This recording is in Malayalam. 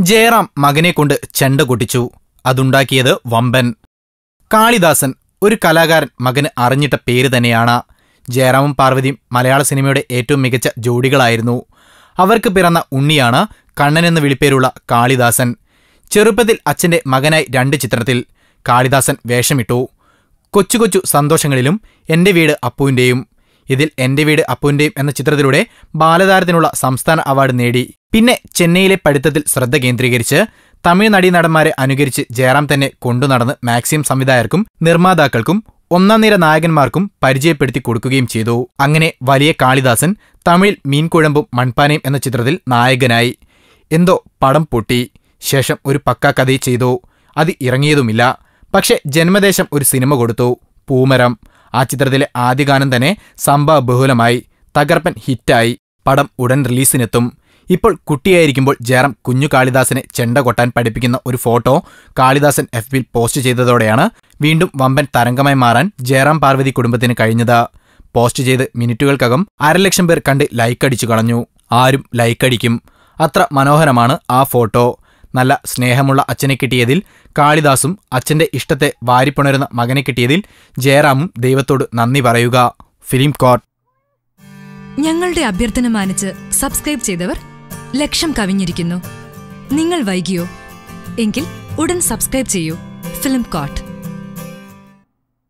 ജയറാം മകനെ കൊണ്ട് ചെണ്ട കൊട്ടിച്ചു. അതുണ്ടാക്കിയത് വമ്പൻ. കാളിദാസൻ ഒരു കലാകാരൻ മകന് അറിഞ്ഞിട്ട പേര് തന്നെയാണ്. ജയറാമും പാർവതിയും മലയാള സിനിമയുടെ ഏറ്റവും മികച്ച ജോഡികളായിരുന്നു. അവർക്ക് പിറന്ന ഉണ്ണിയാണ് കണ്ണനെന്ന് വിളിപ്പേരുള്ള കാളിദാസൻ. ചെറുപ്പത്തിൽ അച്ഛന്റെ മകനായി രണ്ട് ചിത്രത്തിൽ കാളിദാസൻ വേഷമിട്ടു. കൊച്ചു കൊച്ചു സന്തോഷങ്ങളിലും എന്റെ വീട് അപ്പുവിന്റെയും ഇതിൽ എന്റെ വീട് അപ്പുവിന്റെയും എന്ന ചിത്രത്തിലൂടെ ബാലതാരത്തിനുള്ള സംസ്ഥാന അവാർഡ് നേടി. പിന്നെ ചെന്നൈയിലെ പഠിത്തത്തിൽ ശ്രദ്ധ കേന്ദ്രീകരിച്ച് തമിഴ് നടീനടന്മാരെ അനുകരിച്ച് ജയറാം തന്നെ കൊണ്ടുനടന്ന് മാക്സിം സംവിധായകർക്കും നിർമ്മാതാക്കൾക്കും ഒന്നാം നിര നായകന്മാർക്കും പരിചയപ്പെടുത്തി കൊടുക്കുകയും ചെയ്തു. അങ്ങനെ വലിയ കാളിദാസൻ തമിഴിൽ മീൻകുഴമ്പും മൺപാനയും എന്ന ചിത്രത്തിൽ നായകനായി. എന്തോ പടം പൊട്ടി. ശേഷം ഒരു പക്കാ കഥ ചെയ്തു. അത് ഇറങ്ങിയതുമില്ല. പക്ഷെ ജന്മദേശം ഒരു സിനിമ കൊടുത്തു. പൂമരം. ആ ചിത്രത്തിലെ ആദ്യ ഗാനം തന്നെ സംഭവ ബഹുലമായി തകർപ്പൻ ഹിറ്റായി പടം ഉടൻ റിലീസിനെത്തും. ഇപ്പോൾ കുട്ടിയായിരിക്കുമ്പോൾ ജയറാം കുഞ്ഞു കാളിദാസിനെ ചെണ്ട കൊട്ടാൻ പഠിപ്പിക്കുന്ന ഒരു ഫോട്ടോ കാളിദാസൻ എഫ് ബിയിൽ പോസ്റ്റ് ചെയ്തതോടെയാണ് വീണ്ടും വമ്പൻ തരംഗമായി മാറാൻ ജയറാം പാർവതി കുടുംബത്തിന് കഴിഞ്ഞത്. പോസ്റ്റ് ചെയ്ത് മിനിറ്റുകൾക്കകം അരലക്ഷം പേർ കണ്ട് ലൈക്ക് അടിച്ചു കളഞ്ഞു. ആരും ലൈക്ക് അടിക്കും. അത്ര മനോഹരമാണ് ആ ഫോട്ടോ. നല്ല സ്നേഹമുള്ള അച്ഛനെ കിട്ടിയതിൽ കാളിദാസും അച്ഛന്റെ ഇഷ്ടത്തെ വാരിപ്പുണരുന്ന മകനെ കിട്ടിയതിൽ ജയറാമും ദൈവത്തോട് നന്ദി പറയുക. ഫിലിം കോർട്ട് ഞങ്ങളുടെ അഭ്യർത്ഥന മാനിച്ച് സബ്സ്ക്രൈബ് ചെയ്തവർ ലക്ഷം കവിഞ്ഞിരിക്കുന്നു. നിങ്ങൾ വൈകിയോ? എങ്കിൽ ഉടൻ സബ്സ്ക്രൈബ് ചെയ്യൂ. Film coat